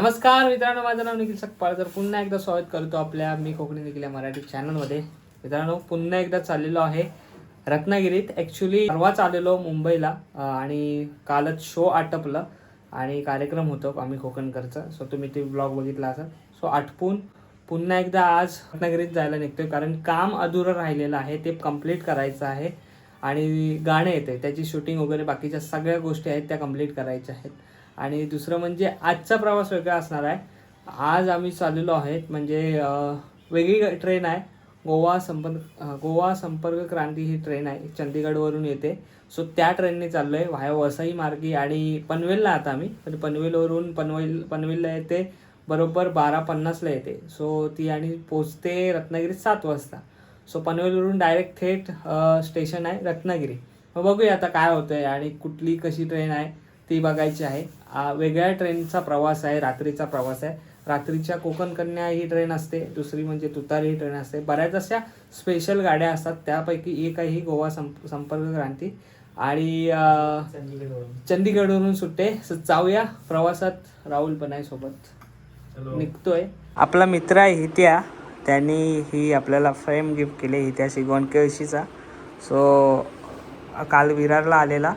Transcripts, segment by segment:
नमस्कार मित्रांनो माझं नाव निखिल सकपाळ. तर पुन्हा एकदा स्वागत करतो आपल्या मी कोकणी निखिल मराठी चॅनलमध्ये मित्रांनो पुन्हा एकदा चाललेलो आहे रत्नागिरीत. ॲक्च्युली परवाच आलेलो मुंबईला आणि कालच शो आटपलं आणि कार्यक्रम होतो आम्ही कोकणकरचा. सो तुम्ही ते ब्लॉग बघितला असाल. सो आटपून पुन्हा एकदा आज रत्नागिरीत जायला निघतोय. कारण काम अधुरं राहिलेलं आहे ते कंप्लीट करायचं आहे आणि गाणं येते त्याची शूटिंग वगैरे बाकीच्या सगळ्या गोष्टी आहेत त्या कंप्लीट करायच्या आहेत. आणि दुसरं म्हणजे आजचा प्रवास वेगळा असणार आहे. आज आम्ही चाललेलो आहेत म्हणजे वेगळी ट्रेन आहे. गोवा संपर्क गोवा संपर्क क्रांती ही ट्रेन आहे चंदीगडवरून येते. सो त्या ट्रेनने चाललो आहे व्हाया वसई मार्गी आणि पनवेलला आता आम्ही. पण पनवेलवरून पनवेल पनवेलला येते बरोबर बारा पन्नासला येते. सो ती आणि पोचते रत्नागिरीत सात वाजता. सो पनवेलवरून डायरेक्ट थेट स्टेशन आहे रत्नागिरी. मग बघूया आता काय होतं आहे आणि कुठली कशी ट्रेन आहे ती बघायची आहे. वेगळ्या ट्रेनचा प्रवास आहे रात्रीचा प्रवास आहे. रात्रीच्या कोकण कन्या ही ट्रेन असते दुसरी म्हणजे तुतारी ही ट्रेन असते. बऱ्याच अशा स्पेशल गाड्या असतात त्यापैकी एक आहे ही गोवा संप संपर्क क्रांती. आणि चंदीगडवरून सुट्टे. सो जाऊया प्रवासात राहुल पण आहे सोबत. निघतोय. आपला मित्र आहे हित्या. त्यांनी ही आपल्याला फ्रेम गिफ्ट केली हित्या शिगवण केळशीचा. सो काल विरारला आलेला.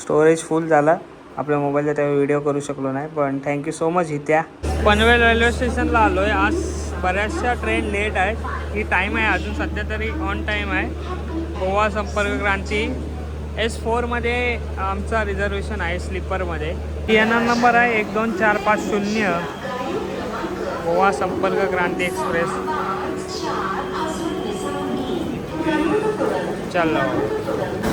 स्टोरेज फुल झाला. आपल्या मोबाईलचा तेव्हा व्हिडिओ करू शकलो नाही पण थँक्यू सो मच हित्या. पनवेल रेल्वे स्टेशनला आलो आहे आज बऱ्याचशा ट्रेन लेट आहे ही टाईम आहे अजून सध्या तरी ऑन टाईम आहे. गोवा संपर्क क्रांती. एस फोरमध्ये आमचा रिझर्वेशन आहे स्लीपरमध्ये टी एन आर नंबर आहे एक दोन चार पाच शून्य. गोवा संपर्क क्रांती एक्सप्रेस चलो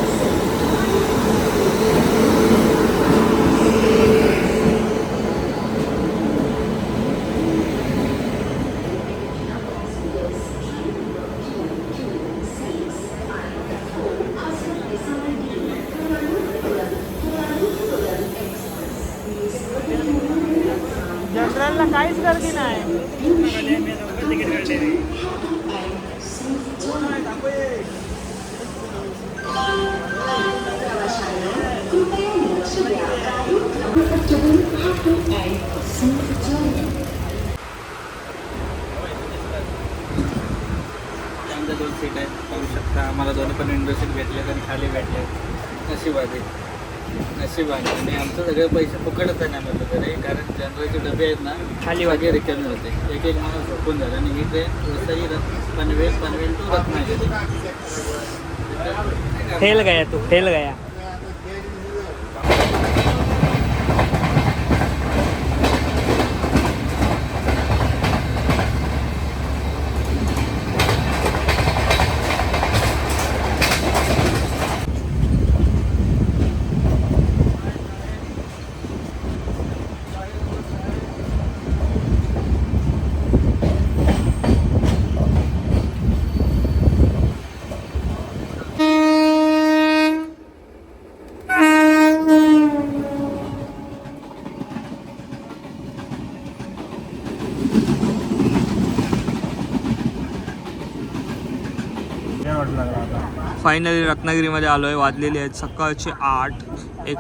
गर्दी नाही. दोन सीट आहेत. पाहू शकता आम्हाला दोन्ही पण विंडो सीट भेटले आणि खाली भेटले नशिबाने नशिबाने आणि आमचं सगळे पैसे फुकटच आहे म्हटलं तरी कारण जनरलचे डबे आहेत ना खाली सगळे रिकामे होते. एक एक माणूस झोपून झाला आणि ही ट्रेन रत पनवेल पनवेल टू रत्नागिरी. फेल गया तू फेल गया. फायनली रत्नागिरीमध्ये आलो आहे वाजलेले आहेत सकाळचे आठ. एक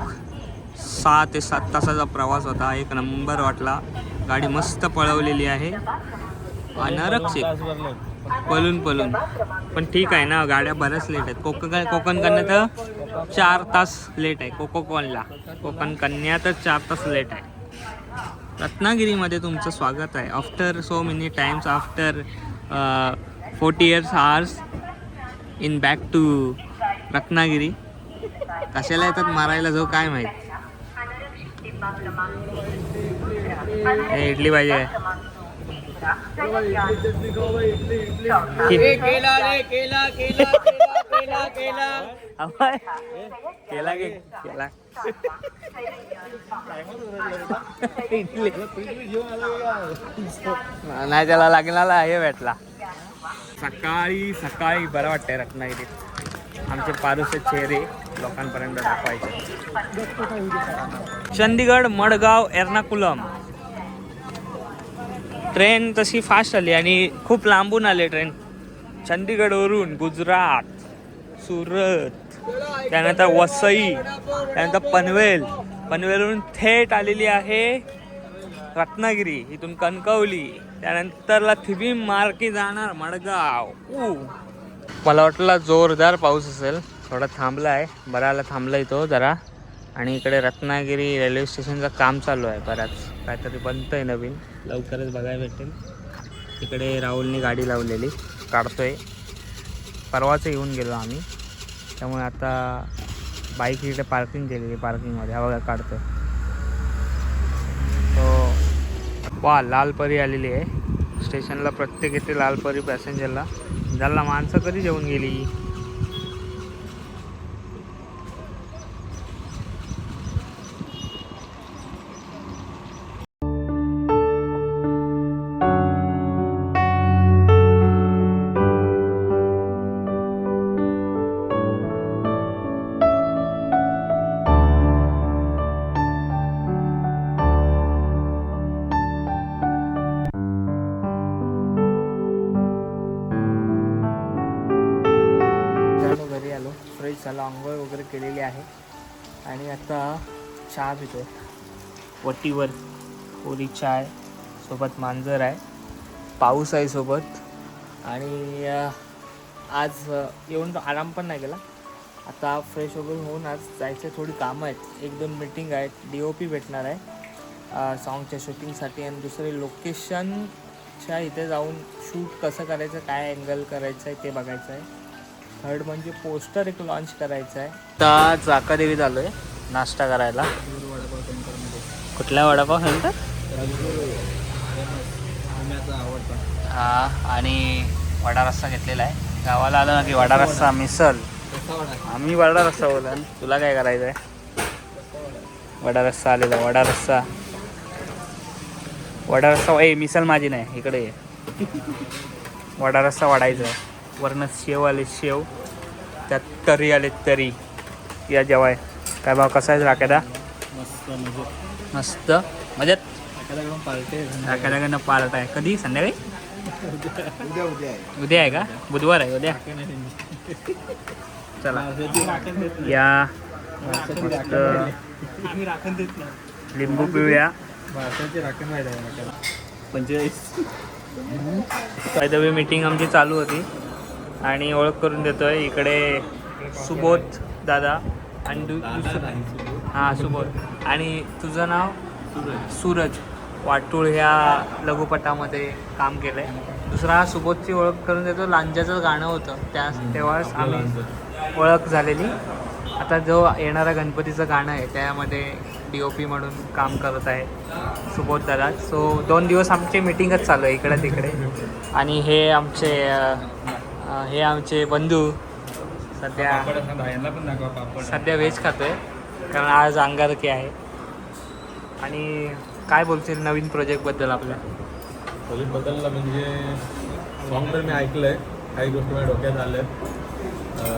सहा ते सात तासाचा प्रवास होता. एक नंबर वाटला. गाडी मस्त पळवलेली आहे. अनारक्षित पळून पळून. पण ठीक आहे ना गाड्या बऱ्याच लेट आहेत. कोकण कोकण कन्या तर चार तास लेट आहे. कोको कॉनला. कोकण कन्या तर चार तास लेट आहे. रत्नागिरीमध्ये तुमचं स्वागत आहे. After so many times after forty years hours in back to Ratnagiri. कशाला येतात मारायला जो काय माहीत? हे इडली पाहिजे केला की केला. इडली. नाही त्याला लागणारा हे भेटला. सकाळी सकाळी बरं वाटतंय रत्नागिरीत. आमचे पारुसे चेहरे लोकांपर्यंत दाखवायचे. चंदीगड मडगाव एर्नाकुलम. ट्रेन तशी फास्ट आली आणि खूप लांबून आली ट्रेन. चंदीगडवरून गुजरात सुरत त्यानंतर वसई त्यानंतर पनवेल. पनवेलवरून थेट आलेली आहे रत्नागिरी इथून कणकवली. त्यानंतरला थिबी मार्के जाणार मडगाव. मला वाटलं जोरदार पाऊस असेल. थोडा थांबला आहे बराला थांबला तो जरा. आणि इकडे रत्नागिरी रेल्वे स्टेशनचं काम चालू आहे बराच. काहीतरी बनतंय नवीन. लवकरच बघायला भेटेल. इकडे राहुलने गाडी लावलेली. काढतोय. परवाच येऊन गेलो आम्ही. त्यामुळे आता बाईक इकडे पार्किंग केलेली पार्किंगमध्ये हा बघा काढतोय तो वा लाल परी आलेली आहे. स्टेशनला प्रत्येक येते लाल परी पॅसेंजरला ज्याला माणसं कधी जेवून गेली? सकाळी फ्रेश आंघोळ वगैरे केलेली आहे. आणि आता चहा पितो. वटीवर कोरी चाय सोबत मांजर आहे. पाऊस आहे सोबत. आणि आज येऊन आराम पण नाही केला. आता फ्रेश वगैरे होऊन आज जायचे थोडी कामं आहेत. एक दोन मीटिंग आहेत. डी ओ पी भेटणार आहे. सॉन्गच्या शूटिंगसाठी आणि दुसरे लोकेशनच्या इथे जाऊन शूट कसं करायचं काय अँगल करायचं आहे ते बघायचं आहे थर्ड म्हणजे पोस्टर एक लॉन्च करायचं आहे. आता चाकादेवी झालो आहे नाश्ता करायला. वडापाव सेंटरमध्ये कुठल्या वडापाव सेंटर हा आणि वडा रस्सा घेतलेला आहे. गावाला आलं ना की वडा रस्सा मिसल आम्ही वडा रस्सा बोला तुला काय करायचं आहे वडा रस्सा आलेला वडा रस्सा. वडा रस्सा ए मिसल माझी नाही इकडे वडा रस्सा वाढायचा आहे. वरनं शेव आले शेव. त्यात तरी आले तरी. या जेवाय काय भाव कसा आहे राखेदा मस्त म्हणजे. मस्त. मजेत? एखाद्याकडून पार्टी राखेदाकडनं पार्ट आहे. कधी? संध्याकाळी? उद्या. उद्या आहे. उद्या आहे का? बुधवार आहे उद्या. चला. या. लिंबू पिऊया. पंचेचाळीस. वे मीटिंग आमची चालू होती. आणि ओळख करून देतोय इकडे सुबोध दादा आणि दु- हां सुबोध. आणि तुझं नाव? सूरज. वाटूळ ह्या लघुपटामध्ये काम केलं आहे दुसरा हा सुबोधची ओळख करून देतो. लांजाचं गाणं होतं. त्या तेव्हाच आम्ही ओळख झालेली. आता जो येणारा गणपतीचं गाणं आहे त्यामध्ये डी ओ पी म्हणून काम करत आहे सुबोध दादा. सो दोन दिवस आमची मिटिंगच चालू आहे इकडे तिकडे. आणि हे आमचे हे आमचे बंधू सध्या सध्या व्हेज खातोय कारण आज अंगारकी आहे. आणि काय बोलतील नवीन प्रोजेक्टबद्दल आपल्या? बदलला म्हणजे सॉन्ग तर मी ऐकलंय काही गोष्टी माझ्या डोक्यात आल्या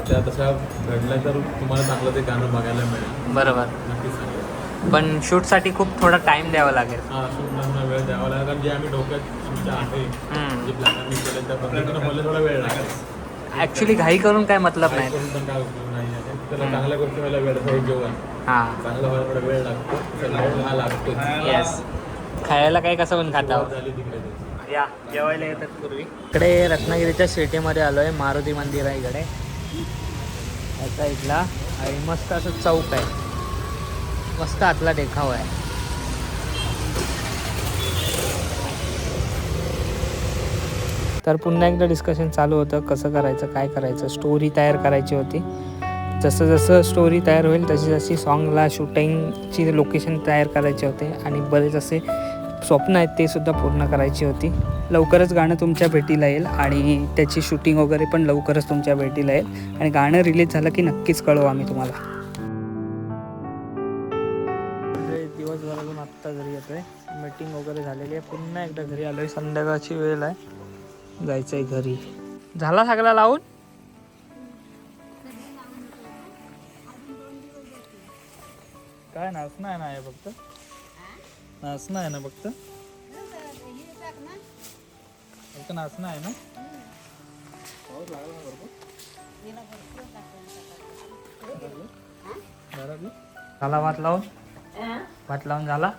त्या तशा घडल्या तर तुम्हाला चांगलं ते गाणं बघायला मिळेल. बरोबर. नक्कीच पण शूटसाठी खूप थोडा टाईम द्यावा लागेल. हा शूटला वेळ द्यावा लागेल. कारण जे आम्ही डोक्यात आमच्या आहे हम्म. जे प्लॅन आम्ही केले त्या पद्धतीनं मला थोडा वेळ लागेल. ॲक्च्युली घाई करून काय मतलब नाही. चांगल्या गोष्टी मला वेळ जेवण हां. चांगलं व्हायला वेळ लागतो. हा येस खायला काय कसं पण खाता. या जेवायला येतात पूर्वी. इकडे रत्नागिरीच्या सिटीमध्ये आलो आहे मारुती मंदिर आहे इकडे. याचा इथला. आणि मस्त असं चौक आहे. मस्त आतला देखाव आहे. तर पुन्हा एकदा डिस्कशन चालू होतं कसं करायचं काय करायचं स्टोरी तयार करायची होती. जसं जसं स्टोरी तयार होईल तशी जशी सॉन्गला शूटिंगची लोकेशन तयार करायचे होते आणि बरेच असे स्वप्न आहेत ते सुद्धा पूर्ण करायची होती. लवकरच गाणं तुमच्या भेटीला येईल आणि त्याची शूटिंग वगैरे पण लवकरच तुमच्या भेटीला येईल. आणि गाणं रिलीज झालं की नक्कीच कळवू आम्ही तुम्हाला. घरून आत्ता घरी येतोय. मीटिंग वगैरे झालेली आहे. पुन्हा एकदा घरी आलोय. संध्याकाळची वेळ आहे. जायचंय घरी. झाला सगळा लावून? काय नाचणं आहे ना हे फक्त? नाचणं आहे ना फक्त? फक्त नाचणं आहे ना? झाला भात लावून? भात लावून झाला?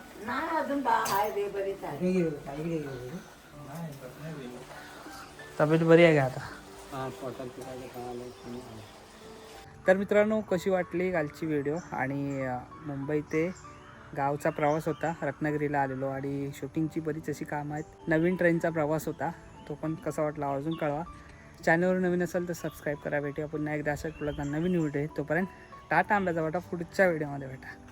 तब्येत बरी आहे का आता? तर मित्रांनो कशी वाटली कालची व्हिडिओ? आणि मुंबई ते गावचा प्रवास होता रत्नागिरीला आलेलो. आणि शूटिंगची बरीच अशी कामं आहेत. नवीन ट्रेनचा प्रवास होता. तो पण कसा वाटला अजून कळवा. चॅनलवर नवीन असेल तर सबस्क्राईब करा भेटूया पुन्हा एकदा. अशाच पुढे नवीन व्हिडिओ आहे. तोपर्यंत टाटा आंब्याचा वाटा पुढच्या व्हिडिओमध्ये भेटा